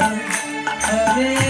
Hare Hare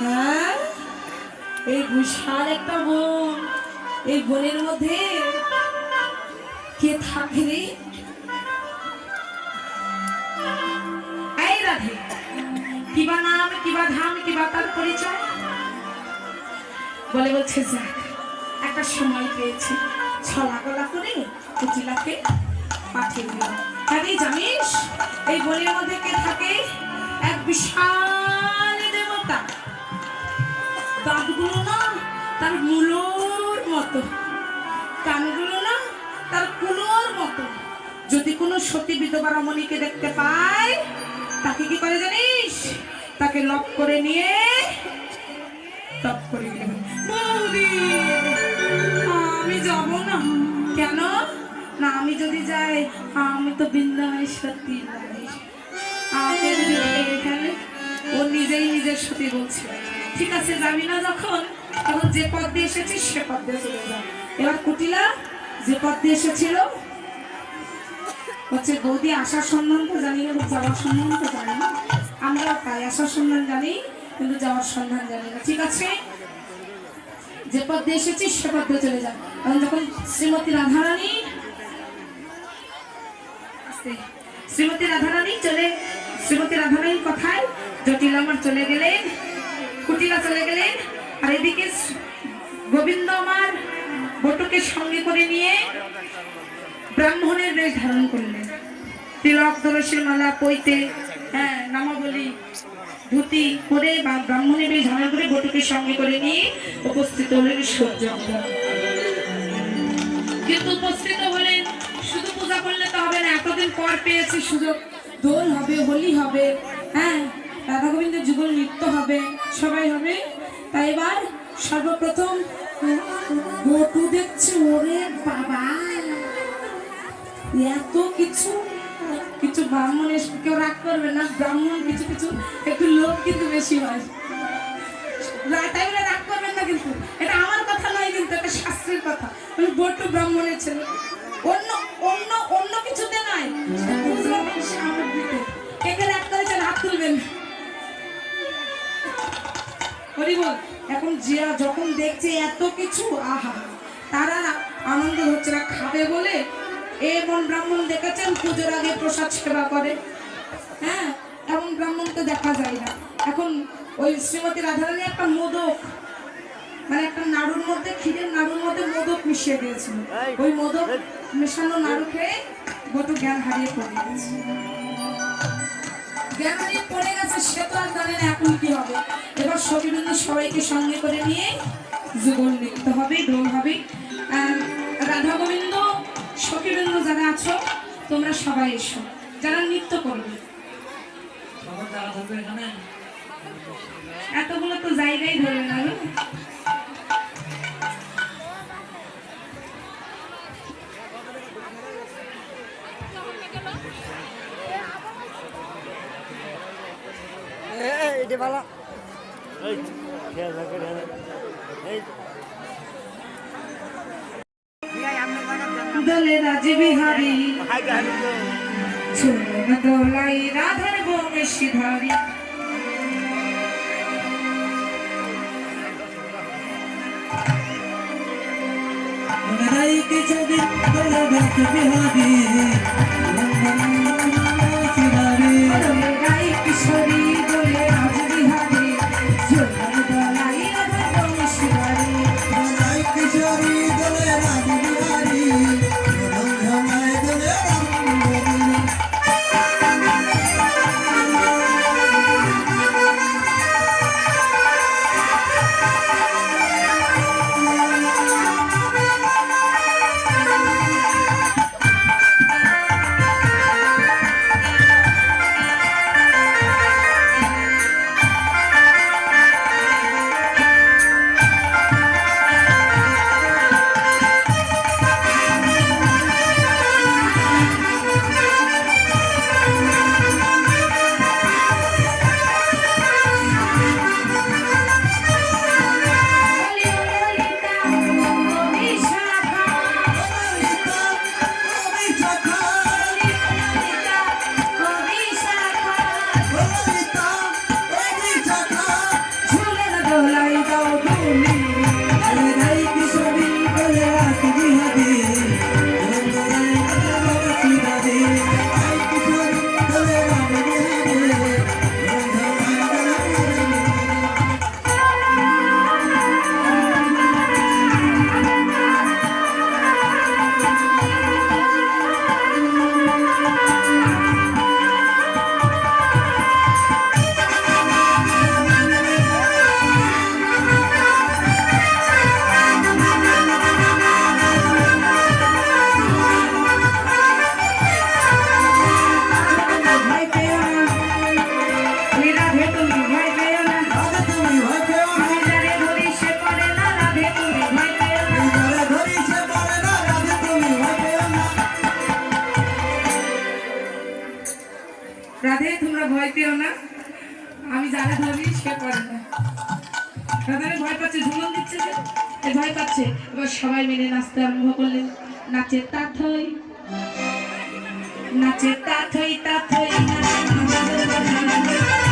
হ্যাঁ? এই বিশাল একটা বন। এই বনের মধ্যে কে থাকে রে? এই রাধে, কিবা নাম, কিবা ধাম, কিবা তার পরিচয়? বলে বলছে, যাক, একটা সময় পেয়েছি। ছলা গলা করে কুচিলাকে পাঠিয়ে দিল। আরে জানিস? এই বনের মধ্যে কে থাকে? এক বিশাল দেবতা। দাঁতগুলো না, তার মূলোর মতো। কানগুলো না, তার কুলোর মতো। যদি কোনো সতী বিধবা রমণীকে দেখতে পায়, তাকে কি করে জানিস? তাকে লক করে নিয়ে টপ করে বৌদি, আমি যাব না। কেন? না, আমি যদি যাই, আমি তো বৃন্দাবনের সত্যি এখানে ও নিজেই নিজের সত্যি বলছে। ঠিক আছে যাবি না যখন, তখন যে পথ দিয়ে এসেছিস সে পথ দিয়ে চলে যা এবার কুটিলা, যে পথ দিয়ে এসেছিল, হচ্ছে বৌদি আসার সন্ধান তো জানি কিন্তু যাওয়ার সন্ধান তো জানি না। আমরা তাই আসার সন্ধান জানি, কিন্তু যাওয়ার সন্ধান জানি না। ঠিক আছে? যে পথ দিয়ে এসেছিস সে পথ দিয়ে চলে যা কারণ যখন শ্রীমতী রাধারানী শ্রীমতী রাধারানী চলে, শ্রীমতী রাধারানীর কথায় জটিল আমার চলে গেলেন কুটিলা চলে গেলেন আর এদিকে গোবিন্দ আমার বটুকে সঙ্গে করে নিয়ে ব্রাহ্মণের বেশ ধারণ করলেন। তিলক তুলসীর মালা পইতে হ্যাঁ নামাবলী, ধুতি করে বা ব্রাহ্মণের বেশ ধারণ করে বটুকে সঙ্গে করে নিয়ে উপস্থিত হলেন সূর্য কিন্তু উপস্থিত হলেন, শুধু পূজা করলে তো হবে না, এতদিন পর পেয়েছি সুযোগ। দোল হবে, হোলি হবে হ্যাঁ রাধা গোবিন্দের যুগল নৃত্য হবে, সবাই হবে। তাই এবার সর্বপ্রথম বটু দেখছে, ওরে বাবা! এত কিছু কিছু ব্রাহ্মণ এসে, কেউ রাগ করবে না, ব্রাহ্মণ কিছু কিছু একটু লোক কিন্তু বেশি হয়। তাই বলে রাগ করবেন না কিন্তু, এটা আমার কথা নয় কিন্তু, এটা শাস্ত্রের কথা। আমি বট্টু ব্রাহ্মণের ছেলে। অন্য অন্য অন্য কিছুতে নয় সামগ্রীতে একে রাগ করেছেন, হাত তুলবেন। হরি বল এখন যে যখন দেখছে এত কিছু আহা তারা আনন্দ হচ্ছে না খাবে বলে এমন ব্রাহ্মণ দেখেছেন পুজোর আগে প্রসাদ সেবা করে। হ্যাঁ এমন ব্রাহ্মণ তো দেখা যায় না। এখন ওই শ্রীমতী রাধারানী একটা মোদক মানে একটা নাড়ুর মধ্যে ক্ষীরের নাড়ুর মধ্যে মোদক মিশিয়ে দিয়েছিল। ওই মোদক মেশানো নাড়ু খেয়ে বটু জ্ঞান হারিয়ে পড়ে গেছে। জ্ঞান পড়ে গেছে সে তো আর জানে না এখন কি হবে। এবার সবিবৃন্দ সবাইকে সঙ্গে করে নিয়ে যুগল নৃত্য হবে দোল হবে। রাধা গোবিন্দ, সখীবৃন্দ যারা আছো, তোমরা সবাই এসো। যারা নৃত্য করবে। এতগুলো তো জায়গায় ধরে না গো। দলে রাজবিহারী চুলন দোলাই রাধার বংশী ধারী মনে কিছুদিন দলে রাত যারে ধরি সে করে না। রাধারে ভয় পাচ্ছে, ঝুলন দিচ্ছে যে, এ ভয় পাচ্ছে। এবার সবাই মিলে নাচতে আরম্ভ করলেন। নাচে তাথই নাচে তাথই তাথই, নাচে